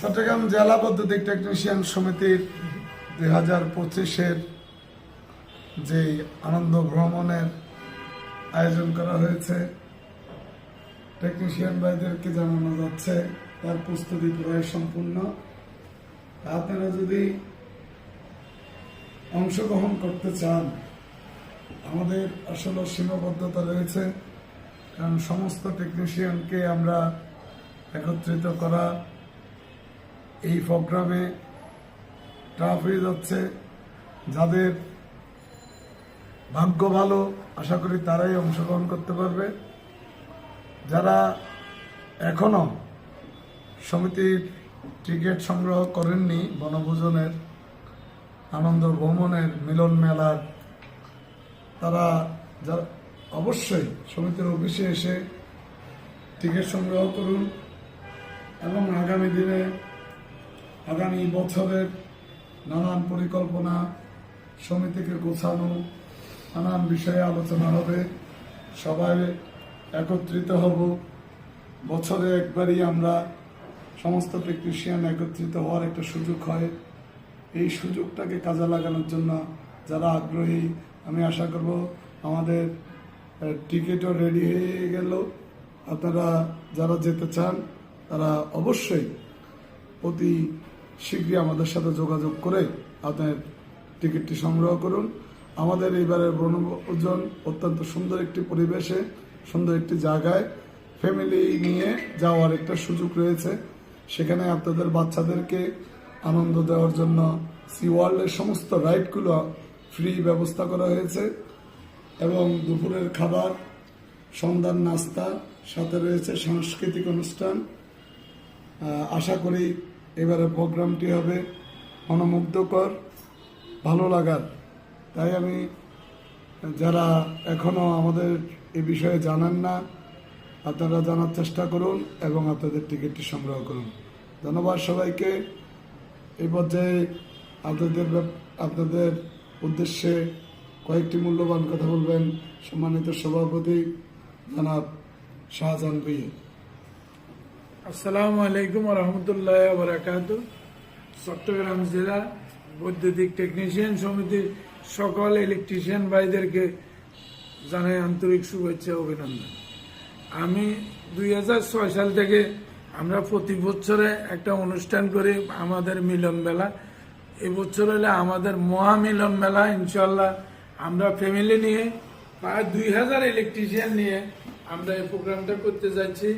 চট্টগ্রাম জেলা বৈদ্যুতিক টেকনিশিয়ান সমিতির দুই হাজার পঁচিশের যে আনন্দ ভ্রমণের আয়োজন করা হয়েছে টেকনিশিয়ান ভাইদেরকে জানানো যাচ্ছে, তার প্রস্তুতি প্রায় সম্পূর্ণ। আপনারা যদি অংশগ্রহণ করতে চান, আমাদের আসলে সীমাবদ্ধতা রয়েছে। কারণ সমস্ত টেকনিশিয়ানকে আমরা একত্রিত করা এই প্রোগ্রামে টাফ হয়ে যাচ্ছে। যাদের ভাগ্য ভালো, আশা করি তারাই অংশগ্রহণ করতে পারবে। যারা এখনও সমিতির টিকিট সংগ্রহ করেননি, বনভোজনের আনন্দ ভ্রমণের মিলন মেলার, তারা যারা অবশ্যই সমিতির অফিসে এসে টিকিট সংগ্রহ করুন এবং আগামী দিনে আগামী বছরের নানান পরিকল্পনা সমিতিকে গোছানো, নানান বিষয়ে আলোচনা হবে। সবাই একত্রিত হব। বছরে একবারই আমরা সমস্ত টেকনিশিয়ান একত্রিত হওয়ার একটা সুযোগ হয়। এই সুযোগটাকে কাজে লাগানোর জন্য যারা আগ্রহী, আমি আশা করব আমাদের টিকিটও রেডি হয়ে গেল। আপনারা যারা যেতে চান, তারা অবশ্যই অতি শীঘ্রই আমাদের সাথে যোগাযোগ করে আপনার টিকিটটি সংগ্রহ করুন। আমাদের এইবারের বনভোজন অত্যন্ত সুন্দর একটি পরিবেশে, সুন্দর একটি জায়গায় ফ্যামিলি নিয়ে যাওয়ার একটা সুযোগ রয়েছে। সেখানে আপনাদের বাচ্চাদেরকে আনন্দ দেওয়ার জন্য সি ওয়ার্ল্ডের সমস্ত রাইডগুলো ফ্রি ব্যবস্থা করা হয়েছে। এবং দুপুরের খাবার, সন্ধ্যার নাস্তা, সাথে রয়েছে সাংস্কৃতিক অনুষ্ঠান। আশা করি এবারে প্রোগ্রামটি হবে মনোমুগ্ধকর, ভালো লাগার। তাই আমি, যারা এখনও আমাদের এ বিষয়ে জানান না, আপনারা জানার চেষ্টা করুন এবং আপনাদের টিকিটটি সংগ্রহ করুন। ধন্যবাদ সবাইকে। এই পর্যায়ে আপনাদের আপনাদের উদ্দেশ্যে কয়েকটি মূল্যবান কথা বলবেন সম্মানিত সভাপতি জনাব শাহজাহান ভুইয়া। আসসালামু আলাইকুম রহমতুল্লাহ বারাকাত। চট্টগ্রাম জেলা বৈদ্যুতিক টেকনিশিয়ান সমিতির সকল ইলেকট্রিশিয়ান ভাইদেরকে জানাই আন্তরিক শুভেচ্ছা অভিনন্দন। আমি দুই হাজার ছয় সাল থেকে আমরা প্রতি বছরে একটা অনুষ্ঠান করি আমাদের মিলন মেলা এবছর হলে আমাদের মহামিলন মেলা ইনশাল্লাহ আমরা ফ্যামিলি নিয়ে প্রায় দুই হাজার ইলেকট্রিশিয়ান নিয়ে আমরা এই প্রোগ্রামটা করতে যাচ্ছি।